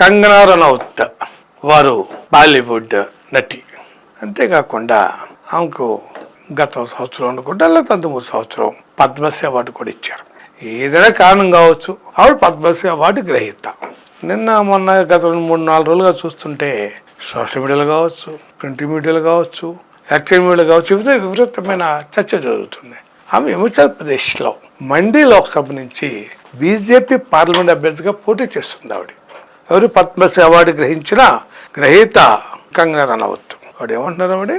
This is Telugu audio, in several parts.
కంగనా రనౌత్ వారు బాలీవుడ్ నటి. అంతేకాకుండా ఆమెకు గత సంవత్సరం అనుకుంటా లేదా అంత మూడు సంవత్సరం పద్మశ్రీ అవార్డు కూడా ఇచ్చారు. ఏదైనా కారణం కావచ్చు ఆవిడ పద్మశ్రీ అవార్డు గ్రహీత. నిన్న మొన్న గత రెండు మూడు నాలుగు రోజులుగా చూస్తుంటే సోషల్ మీడియాలో కావచ్చు ప్రింట్ మీడియాలో కావచ్చు ఎలక్ట్రానిక్ మీడియాలో కావచ్చు వివిధ విపరీతమైన చర్చ జరుగుతుంది. ఆమె హిమాచల్ ప్రదేశ్లో మండీ లోక్సభ నుంచి బీజేపీ పార్లమెంట్ అభ్యర్థిగా పోటీ చేస్తుంది ఆవిడ. ఎవరు పద్మశ్రీ అవార్డు గ్రహించిన గ్రహీత కంగనా రనౌత్ వాడు ఏమంటున్నారు ఆవిడ?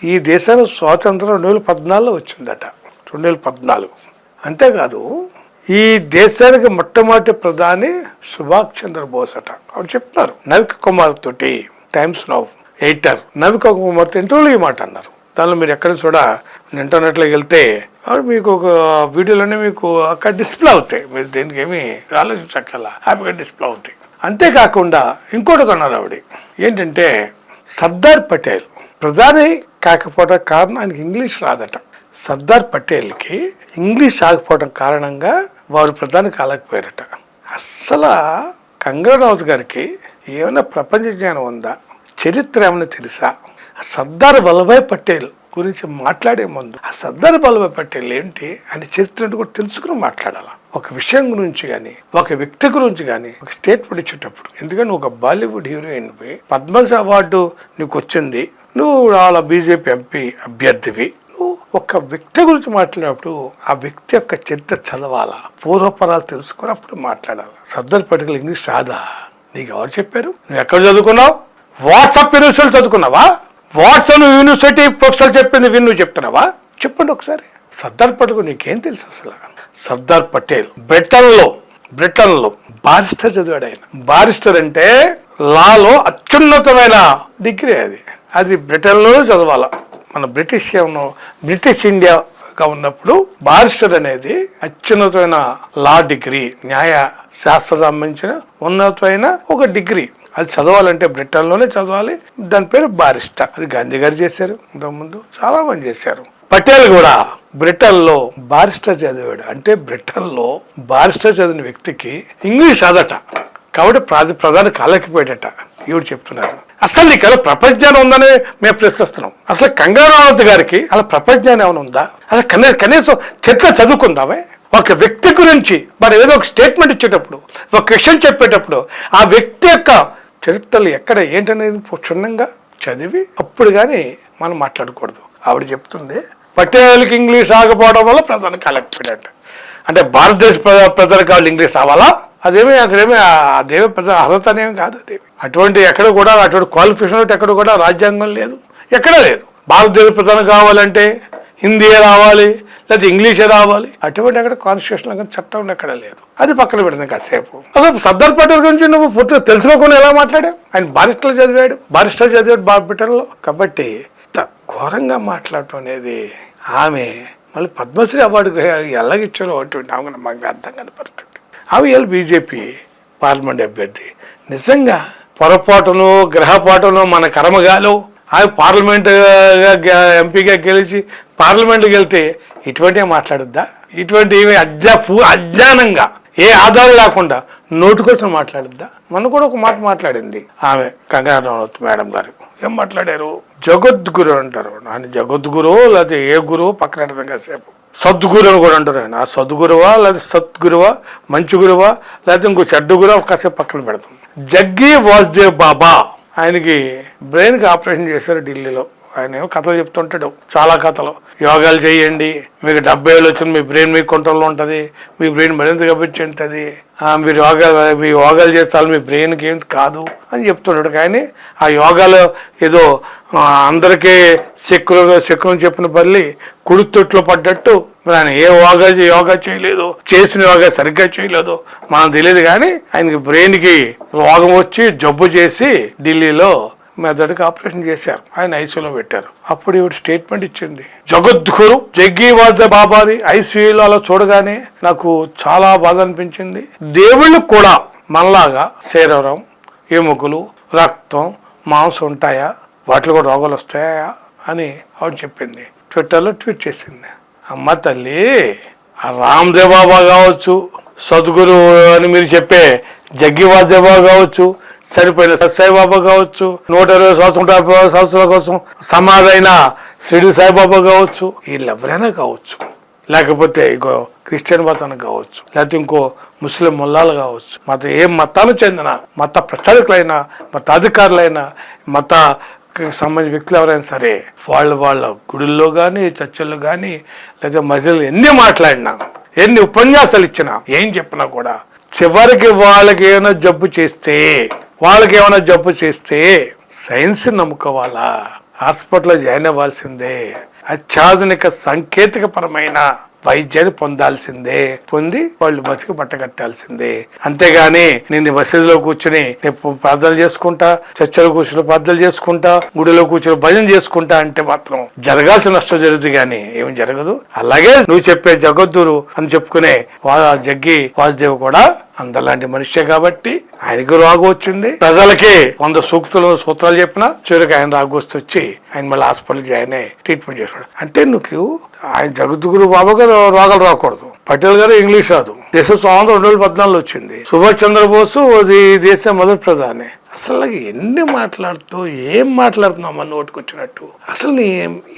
ఈ దేశానికి స్వాతంత్రం రెండు వేల పద్నాలుగులో వచ్చిందట. రెండు వేల పద్నాలుగు. అంతేకాదు ఈ దేశానికి మొట్టమొదటి ప్రధాని సుభాష్ చంద్రబోస్ అట. ఆవిడ చెప్తున్నారు నవిక కుమార్ తోటి టైమ్స్ నౌ ఎయిటర్. నవిక కుమార్తో ఇంటర్వ్యూలో ఈ మాట అన్నారు. దానిలో మీరు ఎక్కడ కూడా ఇంటర్నెట్లోకి వెళ్తే మీకు ఒక వీడియోలోనే మీకు అక్కడ డిస్ప్లే అవుతాయి. మీరు దేనికి ఏమి ఆలోచించక్కల హ్యాపీగా డిస్ప్లే అవుతాయి. అంతేకాకుండా ఇంకోటి కొన్నారు ఆవిడ. ఏంటంటే సర్దార్ పటేల్ ప్రధాని కాకపోవడం కారణం ఆయనకి ఇంగ్లీష్ రాదట. సర్దార్ పటేల్కి ఇంగ్లీష్ రాకపోవడం కారణంగా వారు ప్రధాని కాలేకపోయారట. అస్సలు కంగనాథ్ గారికి ఏమైనా ప్రపంచ జ్ఞానం ఉందా? చరిత్ర ఏమైనా తెలుసా? సర్దార్ వల్లభాయ్ పటేల్ గురించి మాట్లాడే ముందు ఆ సర్దార్ వల్లభాయ్ పటేల్ ఏంటి అని చరిత్ర ఏంటో కూడా తెలుసుకుని మాట్లాడాలా? ఒక విషయం గురించి కానీ ఒక వ్యక్తి గురించి కానీ ఒక స్టేట్మెంట్ ఇచ్చేటప్పుడు ఎందుకంటే ఒక బాలీవుడ్ హీరోయిన్ పద్మశ్రీ అవార్డు నీకు వచ్చింది నువ్వు వాళ్ళ బీజేపీ ఎంపీ అభ్యర్థివి నువ్వు ఒక వ్యక్తి గురించి మాట్లాడినప్పుడు ఆ వ్యక్తి యొక్క చరిత్ర చదవాలా? పూర్వపరాలు తెలుసుకుని అప్పుడు మాట్లాడాలి? సర్దార్ పటేల్ ఇంగ్లీష్ రాదా? నీకు ఎవరు చెప్పారు? నువ్వు ఎక్కడ చదువుకున్నావు? వాట్సాప్ యూనివర్సిటీ చదువుకున్నావా? వాట్సాప్ యూనివర్సిటీ ప్రొఫెసర్ చెప్పింది విన్ను నువ్వు చెప్తున్నావా? చెప్పండి ఒకసారి. సర్దార్ పటేల్ నీకేం తెలుసు అసలు? సర్దార్ పటేల్ బ్రిటన్లో బ్రిటన్లో బారిస్టర్ చదివాడు ఆయన బారిస్టర్ అంటే లాలో అత్యున్నతమైన డిగ్రీ అది. అది బ్రిటన్లో చదవాల. మన బ్రిటిష్ ఏమో బ్రిటిష్ ఇండియాగా ఉన్నప్పుడు బారిస్టర్ అనేది అత్యున్నతమైన లా డిగ్రీ న్యాయ శాస్త్ర సంబంధించిన ఉన్నతమైన ఒక డిగ్రీ. అది చదవాలంటే బ్రిటన్లోనే చదవాలి. దాని పేరు బారిస్టర్. అది గాంధీ గారు చేశారు ముందు చాలా మంది చేశారు. పటేల్ కూడా బ్రిటన్లో బారిస్టర్ చదివాడు. అంటే బ్రిటన్లో బారిస్టర్ చదివిన వ్యక్తికి ఇంగ్లీష్ అదట. కాబట్టి ప్రాధ ప్రధాని కాలేకపోయాడట ఈవిడ చెప్తున్నారు. అసలు నీకు అలా ప్రపంచాన్ని ఉందని మేము ప్రశ్నిస్తున్నాం. అసలు కంగారావతి గారికి. అలా ప్రపంచాన్ని ఏమైనా ఉందా? అసలు కనీసం కనీసం చరిత్ర చదువుకుందామే. ఒక వ్యక్తి గురించి మరి ఏదో ఒక స్టేట్మెంట్ ఇచ్చేటప్పుడు ఒక క్వశ్చన్ చెప్పేటప్పుడు ఆ వ్యక్తి యొక్క చరిత్రలు ఎక్కడ ఏంటనేది క్షుణ్ణంగా చదివి అప్పుడు కానీ మనం మాట్లాడకూడదు. ఆవిడ చెప్తుంది పటేల్కి ఇంగ్లీష్ రాకపోవడం వల్ల ప్రధాని కాలేకపోయాడంట అంటే. భారతదేశ ప్ర- ప్రజలకు వాళ్ళు ఇంగ్లీష్ రావాలా? అదేమి అక్కడేమి ఆ- అదేమి పెద్ద అర్హత అనేమి కాదు అదేమి. అటువంటి ఎక్కడ కూడా అటువంటి క్వాలిఫికేషన్ ఎక్కడ కూడా రాజ్యాంగం లేదు. ఎక్కడ లేదు. భారతదేశ ప్రధాని కావాలంటే హిందీయే రావాలి లేకపోతే ఇంగ్లీషే రావాలి. అటువంటి అక్కడ కాన్స్టిట్యూషన్ కానీ చట్టం ఎక్కడ లేదు. అది పక్కన పెడుతుంది కాసేపు. అసలు సర్దార్ పటేల్ గురించి నువ్వు పూర్తిగా తెలుసుకోకుండా ఎలా మాట్లాడావు? ఆయన బారిస్టర్ చదివాడు. బారిస్టర్ చదివాడు బా కాబట్టి ఇంత ఘోరంగా మాట్లాడటం అనేది ఆమె మళ్ళీ పద్మశ్రీ అవార్డు ఎలాగిచ్చారో అటువంటి ఆమె మాకు అర్థం కనపడుతుంది. ఆమె బీజేపీ పార్లమెంట్ అభ్యర్థి. నిజంగా పొరపాటులో గ్రహపాటును మన కర్మగాలో ఆమె పార్లమెంటుగా ఎంపీగా గెలిచి పార్లమెంట్కి వెళ్తే ఇటువంటివి మాట్లాడుద్దా? ఇటువంటి అజ్ఞా అజ్ఞానంగా ఏ ఆధారం లేకుండా నోటుకొచ్చిన మాట్లాడుద్దా? మన కూడా ఒక మాట మాట్లాడింది ఆమె కంగనా రనౌత్ మేడం గారు. ఏం మాట్లాడారు? జగద్గురు అంటారు. ఆయన జగద్గురు లేకపోతే ఏ గురువు పక్కన పెడతాం కాసేపు సద్గురు అని కూడా అంటారు ఆయన. ఆ సద్గురువా లేదా సద్గురువా? మంచి గురువా? లేకపోతే ఇంకో చెడ్డ గురువా? కాసేపు పక్కన పెడతాం. జగ్గి వాసుదేవ్ బాబా. ఆయనకి బ్రెయిన్కి ఆపరేషన్ చేశారు ఢిల్లీలో. ఆయన ఏమో కథలు చెప్తుంటాడు. చాలా కథలు. యోగాలు చేయండి. మీకు డెబ్బై ఏళ్ళు వచ్చిన మీ బ్రెయిన్ మీ కంట్రోల్లో ఉంటుంది. మీ బ్రెయిన్ మరింత గబ్బించుంటుంది. మీరు యోగా మీ యోగాలు చేస్తారు మీ బ్రెయిన్కి ఏం కాదు అని చెప్తుంటాడు. కానీ ఆ యోగాలు ఏదో అందరికీ శక్రులు శక్రులు చెప్పిన బల్లి కుడి పడ్డట్టు మరి ఆయన ఏ యోగా యోగా చేయలేదు చేసిన యోగా సరిగ్గా చేయలేదు మనం తెలియదు కానీ ఆయనకి బ్రెయిన్కి రోగం వచ్చి జబ్బు చేసి ఢిల్లీలో మెదడుకు ఆపరేషన్ చేశారు. ఆయన ఐసీయూలో పెట్టారు. అప్పుడు ఈవిడ స్టేట్మెంట్ ఇచ్చింది. జగద్గురు జగ్గి బాబాది బాబాని ఐసీయూలో అలా చూడగానే నాకు చాలా బాధ అనిపించింది. దేవుళ్ళు కూడా మనలాగా శరీరం ఎముకలు రక్తం మాంసం ఉంటాయా? వాటిలో కూడా రోగాలు వస్తాయా? అని ఆవిడ చెప్పింది. ట్విట్టర్లో ట్వీట్ చేసింది. అమ్మ తల్లి రామ్దేవ్ బాబా కావచ్చు సద్గురు అని మీరు చెప్పే జగ్గి వాసుదేవ్ బాబా కావచ్చు చనిపోయిన సాయిబాబా కావచ్చు నూట ఇరవై సంవత్సరం నూట సంవత్సరాల కోసం సమాధైన షిరిడి సాయిబాబా కావచ్చు వీళ్ళు ఎవరైనా కావచ్చు. లేకపోతే ఇంకో క్రిస్టియన్ మతానికి కావచ్చు లేకపోతే ఇంకో ముస్లిం ముల్లాలు కావచ్చు. మత ఏ మతాలు చెందిన మత ప్రచారకులైనా మత అధికారులైనా మత సంబంధించిన వ్యక్తులు ఎవరైనా సరే వాళ్ళు వాళ్ళ గుడుల్లో కానీ చర్చల్లో కానీ లేదా మధ్యలో ఎన్ని మాట్లాడినా ఎన్ని ఉపన్యాసాలు ఇచ్చినా ఏం చెప్పినా కూడా చివరికి వాళ్ళకి ఏమైనా జబ్బు చేస్తే వాళ్ళకి ఏమైనా జబ్బు చేస్తే సైన్స్ నమ్ముకోవాలా? హాస్పిటల్లో జాయిన్ అవ్వాల్సిందే. అత్యాధునిక సాంకేతిక పరమైన వైద్యాన్ని పొందాల్సిందే. పొంది వాళ్ళు బతికి బట్ట కట్టాల్సిందే. అంతేగాని నేను మసీదులో కూర్చుని నేను ప్రార్థనలు చేసుకుంటా చర్చలో కూర్చుని ప్రార్థనలు చేసుకుంటా గుడిలో కూర్చుని భజన చేసుకుంటా అంటే మాత్రం జరగాల్సిన నష్టం జరుగుతుంది కానీ ఏం జరగదు. అలాగే నువ్వు చెప్పే జగద్దురు అని చెప్పుకునే వా జగ్గి వాసుదేవ్ కూడా అందలాంటి మనిషే కాబట్టి ఆయనకు రాగు వచ్చింది. ప్రజలకే వంద సూక్తులు సూత్రాలు చెప్పినా చివరికి ఆయన రాగు వస్తే వచ్చి ఆయన మళ్ళీ హాస్పిటల్కి జాయిన్ ట్రీట్మెంట్ చేస్తున్నాడు అంటే నువ్వు ఆయన జగద్గురు బాబు గారు రోగాలు రాకూడదు. పటేల్ గారు ఇంగ్లీష్ రాదు. దేశ స్వాతంత్రం రెండు వేల పద్నాలుగులో వచ్చింది. సుభాష్ చంద్రబోసు అది దేశ మొదటి ప్రధాని. అసలు ఎన్ని మాట్లాడుతూ ఏం మాట్లాడుతున్నావు మన అసలు నీ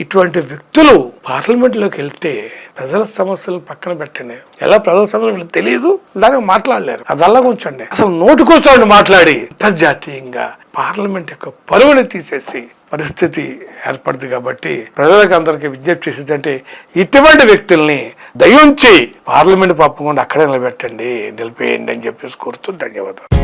ఇటువంటి వ్యక్తులు పార్లమెంట్లోకి వెళ్తే ప్రజల సమస్యలు పక్కన పెట్టండి. ఎలా ప్రజల సమస్యలు తెలియదు దానికి మాట్లాడలేరు. అది అలా ఉంచండి. అసలు నోటికొచ్చాడు మాట్లాడి అంతర్జాతీయంగా పార్లమెంట్ యొక్క పరువుని తీసేసి పరిస్థితి ఏర్పడుతుంది కాబట్టి ప్రజలకు అందరికీ విజ్ఞప్తి చేసేది అంటే ఇటువంటి వ్యక్తుల్ని దయించి పార్లమెంట్ పప్పకుండా అక్కడే నిలబెట్టండి నిలిపేయండి అని చెప్పేసి కోరుతూ ధన్యవాదాలు.